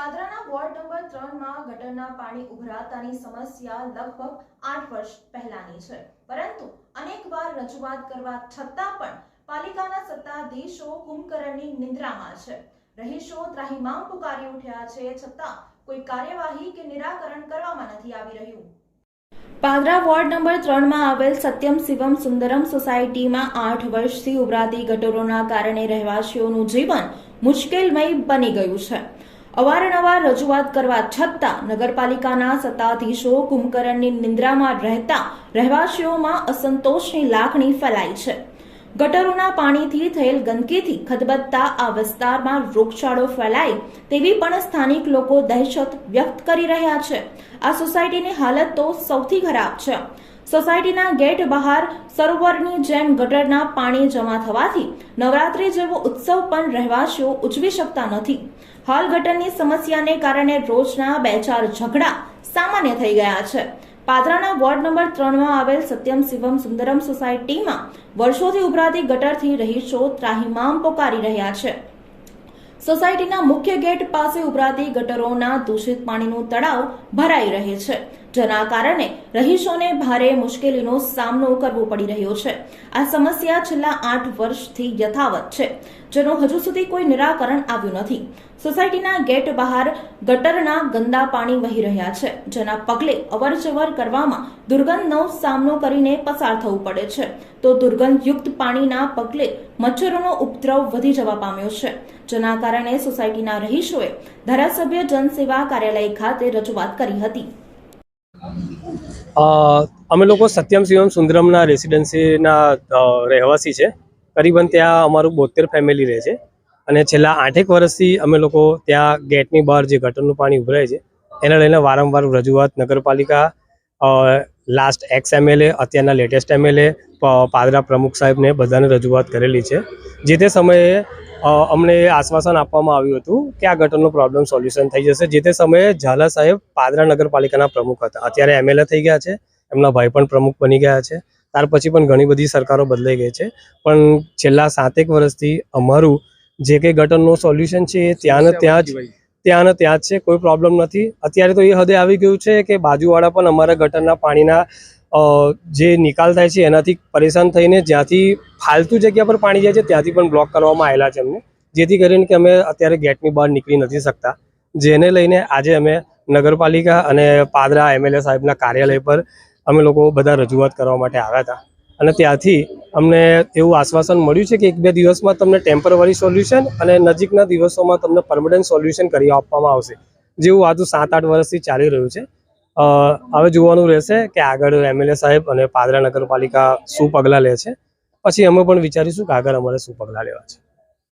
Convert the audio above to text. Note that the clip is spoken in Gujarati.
પાદરાના વોર્ડ નંબર ત્રણમાં ગટરના પાણી ઉભરાતાની સમસ્યા લગભગ આઠ વર્ષ પહેલાની છે. પરંતુ અનેકવાર રજૂઆત કરવા છતાં પણ પાલિકાના સત્તાધીશો કુંભકરણની નિંદ્રામાં છે. રહીશો ત્રાહિમામ પુકારી ઉઠ્યા છે છતાં કોઈ કાર્યવાહી કે નિરાકરણ કરવામાં નથી આવી રહ્યું. પાદરા વોર્ડ નંબર ત્રણમાં આવેલ સત્યમ શિવમ સુંદરમ સોસાયટીમાં આઠ વર્ષથી ઉભરાતી ગટરોના કારણે રહેવાસીઓનું જીવન મુશ્કેલમય બની ગયું છે. અવારનવાર રજૂઆત કરવા છતાં નગરપાલિકાના સત્તાધીશો કુંભકરણની નિંદ્રામાં રહેતા રહેવાસીઓમાં અસંતોષની લાગણી ફેલાઈ છે. ગટરોના પાણીથી થયેલ ગંદકીથી ખદબદતા આ વિસ્તારમાં રોગચાળો ફેલાય તેવી પણ સ્થાનિક લોકો દહેશત વ્યક્ત કરી રહ્યા છે. આ સોસાયટીની હાલત તો સૌથી ખરાબ છે. સોસાયટીના ગેટ બહાર સરોવરની જેમ ગટરના પાણી જમા થવાથી નવરાત્રી જેવો ઉત્સવ પણ રહેવાસીઓ ઉજવી શકતા નથી. હાલ ગટરની સમસ્યાને કારણે રોજના બે ચાર ઝઘડા સામાન્ય થઈ ગયા છે. પાદરાના વોર્ડ નંબર ત્રણમાં આવેલ સત્યમ શિવમ સુંદરમ સોસાયટીમાં વર્ષોથી ઉભરાતી ગટરથી રહીશો ત્રાહિમામ પોકારી રહ્યા છે. સોસાયટીના મુખ્ય ગેટ પાસે ઉભરાતી ગટરોના દૂષિત પાણીનું તળાવ ભરાઈ રહે છે. જેના કારણે રહીશોને ભારે મુશ્કેલીનો સામનો કરવો પડી રહ્યો છે. આ સમસ્યા છેલ્લા આઠ વર્ષથી યથાવત છે, જેનો હજુ સુધી કોઈ નિરાકરણ આવ્યું નથી. સોસાયટીના ગેટ બહાર ગટરના ગંદા પાણી વહી રહ્યા છે, જેના પગલે અવરજવર કરવામાં દુર્ગંધનો સામનો કરીને પસાર થવું પડે છે. તો દુર્ગંધયુક્ત પાણીના પગલે મચ્છરોનો ઉપદ્રવ વધી જવા પામ્યો છે, જેના કારણે સોસાયટીના રહીશોએ ધારાસભ્ય જનસેવા કાર્યાલય ખાતે રજૂઆત કરી હતી. અમે લોકો સત્યમ શિવમ સુંદરમના રેસિડેન્સીના રહેવાસી છે. કરીબન ત્યાં અમારું બોતેર ફેમિલી રહે છે. અને છેલ્લા આઠેક વર્ષથી અમે લોકો ત્યાં ગેટની બહાર જે ગટરનું પાણી ઉભરાય છે, એને લઈને વારંવાર રજૂઆત નગરપાલિકા last ex M L A અત્યારના latest M L A Padra પ્રમુખ સાહેબને બધાને રજૂઆત કરેલી છે. જે તે સમયે અમને આશ્વાસન આપવામાં આવ્યું હતું કે આ ગટરનો પ્રોબ્લેમ સોલ્યુશન થઈ જશે. જે તે સમયે ઝાલા સાહેબ પાદરા નગરપાલિકાના પ્રમુખ હતા. અત્યારે એમએલએ થઈ ગયા છે. એમના ભાઈ પણ પ્રમુખ બની ગયા છે. ત્યાર પછી પણ ઘણી બધી સરકારો બદલાઈ ગઈ છે. પણ છેલ્લા સાતેક વર્ષથી અમારું જે કંઈ ગટરનું સોલ્યુશન છે એ ત્યાં ને ત્યાં જ ત્યાં ને ત્યાં જ છે. કોઈ પ્રોબ્લેમ નથી. અત્યારે તો એ હદે આવી ગયું છે કે બાજુવાળા પણ અમારા ગટરના પાણીના જે નિકાલ થાય છે એનાથી પરેશાન થઈને જ્યાંથી ફાલતુ જગ્યા પર પાણી જાય છે, ત્યાંથી પણ બ્લોક કરવામાં આવેલા છે અમને. જેથી કરીને કે અમે અત્યારે ગેટની બહાર નીકળી નથી શકતા. જેને લઈને આજે અમે નગરપાલિકા અને પાદરા એમએલએ સાહેબના કાર્યાલય પર અમે લોકો બધા રજૂઆત કરવા માટે આવ્યા હતા. અને ત્યાંથી અમને એવું આશ્વાસન મળ્યું છે કે એક બે દિવસમાં તમને ટેમ્પરરી સોલ્યુશન અને નજીકના દિવસોમાં તમને પરમનન્ટ સોલ્યુશન કરી આપવામાં આવશે. જેવું આજુ સાત આઠ વર્ષથી ચાલી રહ્યું છે. હવે જોવાનું રહેશે કે આગળ એમએલએ સાહેબ અને પાદરા નગરપાલિકા શું પગલાં લે છે. પછી અમે પણ વિચારીશું કે આગળ અમારે શું પગલાં લેવા છે.